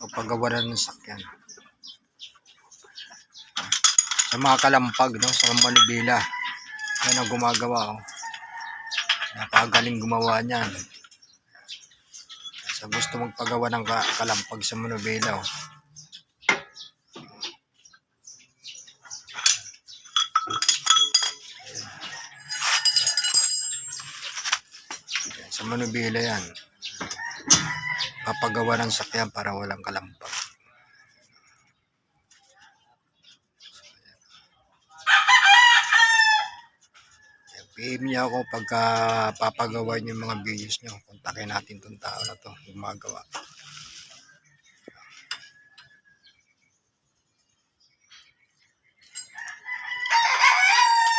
pagpagawa ng sakyan. Sa mga kalampag, no? Sa Manubila. Yan ang gumagawa, oh. Napagaling gumawa niyan. Sa gusto magpagawa ng ka- kalampag sa Manubila, oh. Sa Manubila yan. Papagawa ng sakyan para walang kalampag. PM niya ako pagka papagawa niyo yung mga videos niyo. Kontakin natin tong tao na to, gumagawa.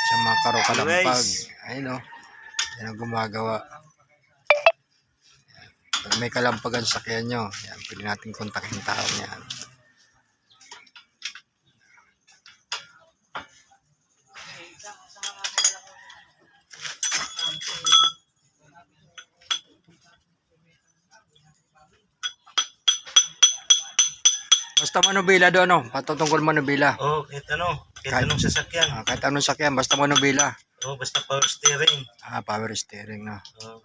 Sa mga karo kalampag. Guys. Ayun o. Yan ang gumagawa. Pag may kalampagan sa sakyan nyo, yan, pwede natin kontakin tao niyan. Basta manubila doon, no? Patutungkol manubila. Oh, kahit ano. Kahit Kahit- anong sasakyan. Ah, kahit anong sakyan, basta manubila. Oh, basta power steering. Ah, power steering na. Oh.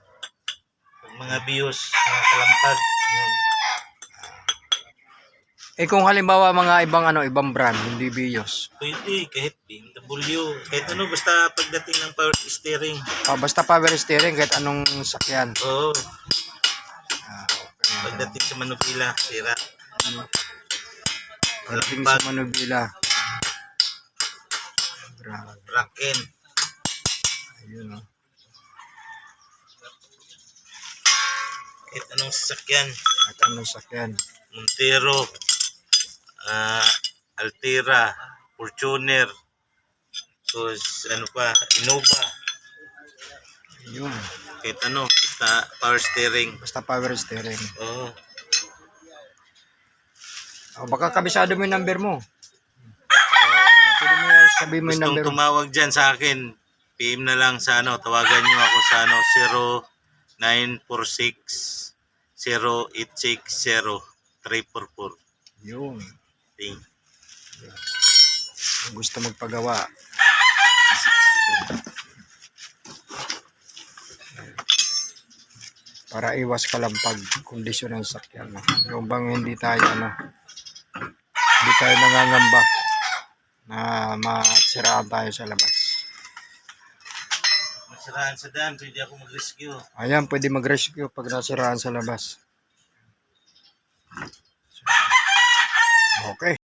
Mga bios, mga kalampag. Yun. Eh kung halimbawa mga ibang ano, ibang brand, hindi Vios. Pwede, kahit BMW. Kahit ano, basta pagdating ng power steering. Ah, basta power steering kahit anong sakyan. Oo. Oh, Ah, okay. pagdating sa Manubila, sira. Pagdating Kalampag, sa Manubila. End. Ayun oh. Kahit anong sasakyan. Kahit anong sakyan. Montero, ah Altera, Fortuner, tapos ano pa, Innova, Ayun. kahit ano, basta power steering. Basta power steering. Oo. Oh, baka kabisado mo yung number mo. Ah, Pwede mo yan sabihin mo yung Gustong number mo. tumawag dyan sa akin, PM na lang sa ano, tawagan nyo ako sa ano, 0946 0860 344. Yun. Thank Kung gusto magpagawa. Para iwas kalampag kondisyon ng sakyan. no? Yung bang hindi tayo ano, hindi tayo nangangamba na masiraan tayo sa labas nasiraan sa dam, pwede ako mag-rescue. Ayan, pwede mag-rescue pag nasiraan sa labas. Okay.